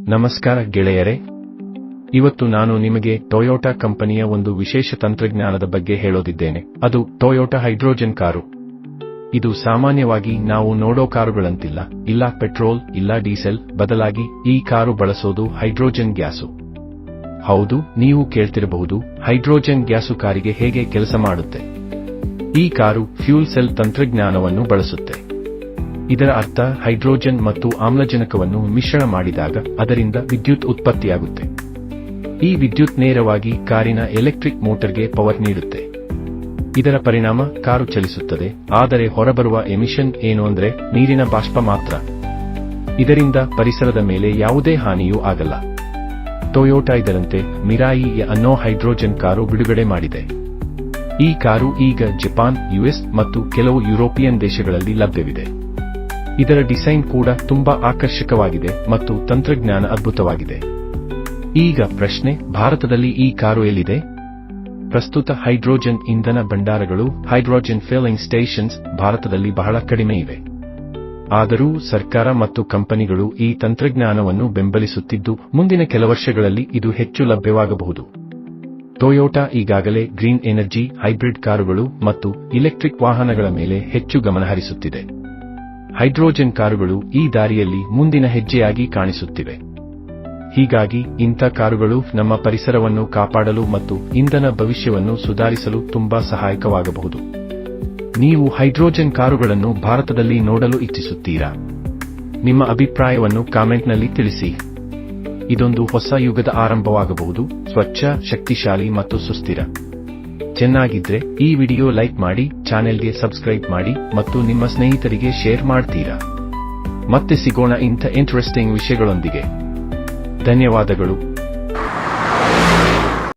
ನಮಸ್ಕಾರ ಗೆಳೆಯರೆ. ಇವತ್ತು ನಾನು ನಿಮಗೆ ಟೊಯೋಟಾ ಕಂಪನಿಯ ಒಂದು ವಿಶೇಷ ತಂತ್ರಜ್ಞಾನದ ಬಗ್ಗೆ ಹೇಳೋದಿದ್ದೇನೆ. ಅದು ಟೊಯೋಟಾ ಹೈಡ್ರೋಜನ್ ಕಾರು. ಇದು ಸಾಮಾನ್ಯವಾಗಿ ನಾವು ನೋಡೋ ಕಾರುಗಳಂತಿಲ್ಲ. ಇಲ್ಲ ಪೆಟ್ರೋಲ್, ಇಲ್ಲ ಡೀಸೆಲ್, ಬದಲಾಗಿ ಈ ಕಾರು ಬಳಸೋದು ಹೈಡ್ರೋಜನ್ ಗ್ಯಾಸು. ಹೌದು, ನೀವು ಕೇಳ್ತಿರಬಹುದು, ಹೈಡ್ರೋಜನ್ ಗ್ಯಾಸು ಕಾರಿಗೆ ಹೇಗೆ ಕೆಲಸ ಮಾಡುತ್ತೆ. ಈ ಕಾರು ಫ್ಯೂಲ್ ಸೆಲ್ ತಂತ್ರಜ್ಞಾನವನ್ನು ಬಳಸುತ್ತೆ. ಇದರ ಅರ್ಥ ಹೈಡ್ರೋಜನ್ ಮತ್ತು ಆಮ್ಲಜನಕವನ್ನು ಮಿಶ್ರಣ ಮಾಡಿದಾಗ ಅದರಿಂದ ವಿದ್ಯುತ್ ಉತ್ಪತ್ತಿಯಾಗುತ್ತೆ. ಈ ವಿದ್ಯುತ್ ನೇರವಾಗಿ ಕಾರಿನ ಎಲೆಕ್ಟ್ರಿಕ್ ಮೋಟರ್ಗೆ ಪವರ್ ನೀಡುತ್ತೆ. ಇದರ ಪರಿಣಾಮ ಕಾರು ಚಲಿಸುತ್ತದೆ, ಆದರೆ ಹೊರಬರುವ ಎಮಿಷನ್ ಏನು ಅಂದ್ರೆ ನೀರಿನ ಬಾಷ್ಪ ಮಾತ್ರ. ಇದರಿಂದ ಪರಿಸರದ ಮೇಲೆ ಯಾವುದೇ ಹಾನಿಯೂ ಆಗಲ್ಲ. ಟೊಯೋಟಾ ಇದರಂತೆ ಮಿರಾಯಿ ಅನ್ನೋ ಹೈಡ್ರೋಜನ್ ಕಾರು ಬಿಡುಗಡೆ ಮಾಡಿದೆ. ಈ ಕಾರು ಈಗ ಜಪಾನ್, ಯುಎಸ್ ಮತ್ತು ಕೆಲವು ಯುರೋಪಿಯನ್ ದೇಶಗಳಲ್ಲಿ ಲಭ್ಯವಿದೆ. ಇದರ ಡಿಸೈನ್ ಕೂಡ ತುಂಬಾ ಆಕರ್ಷಕವಾಗಿದೆ ಮತ್ತು ತಂತ್ರಜ್ಞಾನ ಅದ್ಭುತವಾಗಿದೆ. ಈಗ ಪ್ರಶ್ನೆ, ಭಾರತದಲ್ಲಿ ಈ ಕಾರು ಎಲ್ಲಿದೆ? ಪ್ರಸ್ತುತ ಹೈಡ್ರೋಜನ್ ಇಂಧನ ಭಂಡಾರಗಳು, ಹೈಡ್ರೋಜನ್ ಫಿಲ್ಲಿಂಗ್ ಸ್ಟೇಷನ್ಸ್ ಭಾರತದಲ್ಲಿ ಬಹಳ ಕಡಿಮೆ ಇವೆ. ಆದರೂ ಸರ್ಕಾರ ಮತ್ತು ಕಂಪನಿಗಳು ಈ ತಂತ್ರಜ್ಞಾನವನ್ನು ಬೆಂಬಲಿಸುತ್ತಿದ್ದು, ಮುಂದಿನ ಕೆಲ ವರ್ಷಗಳಲ್ಲಿ ಇದು ಹೆಚ್ಚು ಲಭ್ಯವಾಗಬಹುದು. ಟೊಯೋಟಾ ಈಗಾಗಲೇ ಗ್ರೀನ್ ಎನರ್ಜಿ, ಹೈಬ್ರಿಡ್ ಕಾರುಗಳು ಮತ್ತು ಇಲೆಕ್ಟ್ರಿಕ್ ವಾಹನಗಳ ಮೇಲೆ ಹೆಚ್ಚು ಗಮನಹರಿಸುತ್ತಿದೆ. ಹೈಡ್ರೋಜನ್ ಕಾರುಗಳು ಈ ದಾರಿಯಲ್ಲಿ ಮುಂದಿನ ಹೆಜ್ಜೆಯಾಗಿ ಕಾಣಿಸುತ್ತಿವೆ. ಹೀಗಾಗಿ ಇಂಥ ಕಾರುಗಳು ನಮ್ಮ ಪರಿಸರವನ್ನು ಕಾಪಾಡಲು ಮತ್ತು ಇಂಧನ ಭವಿಷ್ಯವನ್ನು ಸುಧಾರಿಸಲು ತುಂಬಾ ಸಹಾಯಕವಾಗಬಹುದು. ನೀವು ಹೈಡ್ರೋಜನ್ ಕಾರುಗಳನ್ನು ಭಾರತದಲ್ಲಿ ನೋಡಲು ಇಚ್ಛಿಸುತ್ತೀರಾ? ನಿಮ್ಮ ಅಭಿಪ್ರಾಯವನ್ನು ಕಾಮೆಂಟ್ನಲ್ಲಿ ತಿಳಿಸಿ. ಇದೊಂದು ಹೊಸ ಯುಗದ ಆರಂಭವಾಗಬಹುದು. ಸ್ವಚ್ಛ, ಶಕ್ತಿಶಾಲಿ ಮತ್ತು ಸುಸ್ಥಿರ. ಚೆನ್ನಾಗಿದ್ರೆ ಈ ವಿಡಿಯೋ ಲೈಕ್ ಮಾಡಿ, ಚಾನೆಲ್ಗೆ ಸಬ್ಸ್ಕ್ರೈಬ್ ಮಾಡಿ ಮತ್ತು ನಿಮ್ಮ ಸ್ನೇಹಿತರಿಗೆ ಶೇರ್ ಮಾಡ್ತೀರಾ? ಮತ್ತೆ ಸಿಗೋಣ ಇಂಥ ಇಂಟ್ರೆಸ್ಟಿಂಗ್ ವಿಷಯಗಳೊಂದಿಗೆ. ಧನ್ಯವಾದಗಳು.